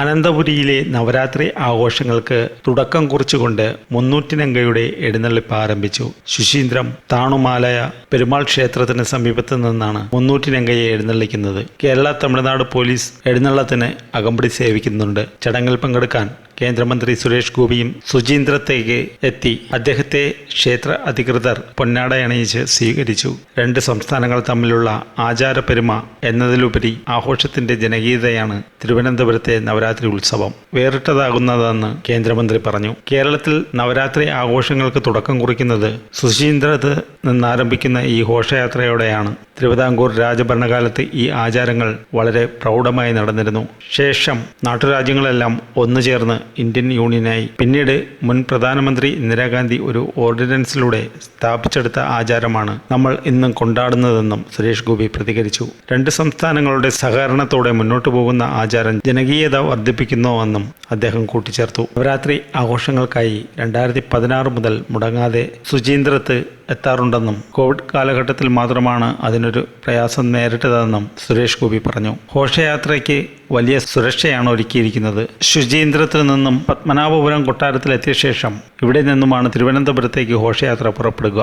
അനന്തപുരിയിലെ നവരാത്രി ആഘോഷങ്ങൾക്ക് തുടക്കം കുറിച്ചുകൊണ്ട് മുന്നൂറ്റിനങ്കയുടെ എഴുന്നള്ളിപ്പ് ആരംഭിച്ചു. ശുശീന്ദ്രം താണുമാലയ പെരുമാൾ ക്ഷേത്രത്തിന് സമീപത്ത് നിന്നാണ് മുന്നൂറ്റിനങ്കയെ എഴുന്നള്ളിക്കുന്നത്. കേരള തമിഴ്നാട് പോലീസ് എഴുന്നള്ളത്തിന് അകമ്പടി സേവിക്കുന്നുണ്ട്. ചടങ്ങിൽ പങ്കെടുക്കാൻ കേന്ദ്രമന്ത്രി സുരേഷ് ഗോപിയും സുചീന്ദ്രത്തേക്ക് എത്തി. അദ്ദേഹത്തെ ക്ഷേത്ര അധികൃതർ പൊന്നാടയണിയിച്ച് സ്വീകരിച്ചു. രണ്ട് സംസ്ഥാനങ്ങൾ തമ്മിലുള്ള ആചാരപ്പെരുമ എന്നതിലുപരി ആഘോഷത്തിന്റെ ജനകീയതയാണ് തിരുവനന്തപുരത്തെ നവരാത്രി ഉത്സവം. വേറിട്ടതാകുന്നതെന്ന് കേന്ദ്രമന്ത്രി പറഞ്ഞു. കേരളത്തിൽ നവരാത്രി ആഘോഷങ്ങൾക്ക് തുടക്കം കുറിക്കുന്നത് സുശീന്ദ്രത്ത് നിന്നാരംഭിക്കുന്ന ഈ ഘോഷയാത്രയോടെയാണ്. തിരുവിതാംകൂർ രാജഭരണകാലത്ത് ഈ ആചാരങ്ങൾ വളരെ പ്രൗഢമായി നടന്നിരുന്നു. ശേഷം നാട്ടുരാജ്യങ്ങളെല്ലാം ഒന്നു ചേർന്ന് ഇന്ത്യൻ യൂണിയനായി. പിന്നീട് മുൻ പ്രധാനമന്ത്രി ഇന്ദിരാഗാന്ധി ഒരു ഓർഡിനൻസിലൂടെ സ്ഥാപിച്ചെടുത്ത ആചാരമാണ് നമ്മൾ ഇന്നും കൊണ്ടാടുന്നതെന്നും സുരേഷ് ഗോപി പ്രതികരിച്ചു. രണ്ട് സംസ്ഥാനങ്ങളുടെ സഹകരണത്തോടെ മുന്നോട്ടു പോകുന്ന ആചാരം ജനകീയത വർദ്ധിപ്പിക്കുന്നുവെന്നും അദ്ദേഹം കൂട്ടിച്ചേർത്തു. നവരാത്രി ആഘോഷങ്ങൾക്കായി രണ്ടായിരത്തി പതിനാറ് മുതൽ മുടങ്ങാതെ സുചീന്ദ്രത്ത് എത്താറുണ്ടെന്നും കോവിഡ് കാലഘട്ടത്തിൽ മാത്രമാണ് അതിനൊരു പ്രയാസം നേരിട്ടതെന്നും സുരേഷ് ഗോപി പറഞ്ഞു. ഘോഷയാത്രയ്ക്ക് വലിയ സുരക്ഷയാണ് ഒരുക്കിയിരിക്കുന്നത്. ശുചീന്ദ്രത്തിൽ നിന്നും പത്മനാഭപുരം കൊട്ടാരത്തിലെത്തിയ ശേഷം ഇവിടെ നിന്നുമാണ് തിരുവനന്തപുരത്തേക്ക് ഘോഷയാത്ര പുറപ്പെടുക.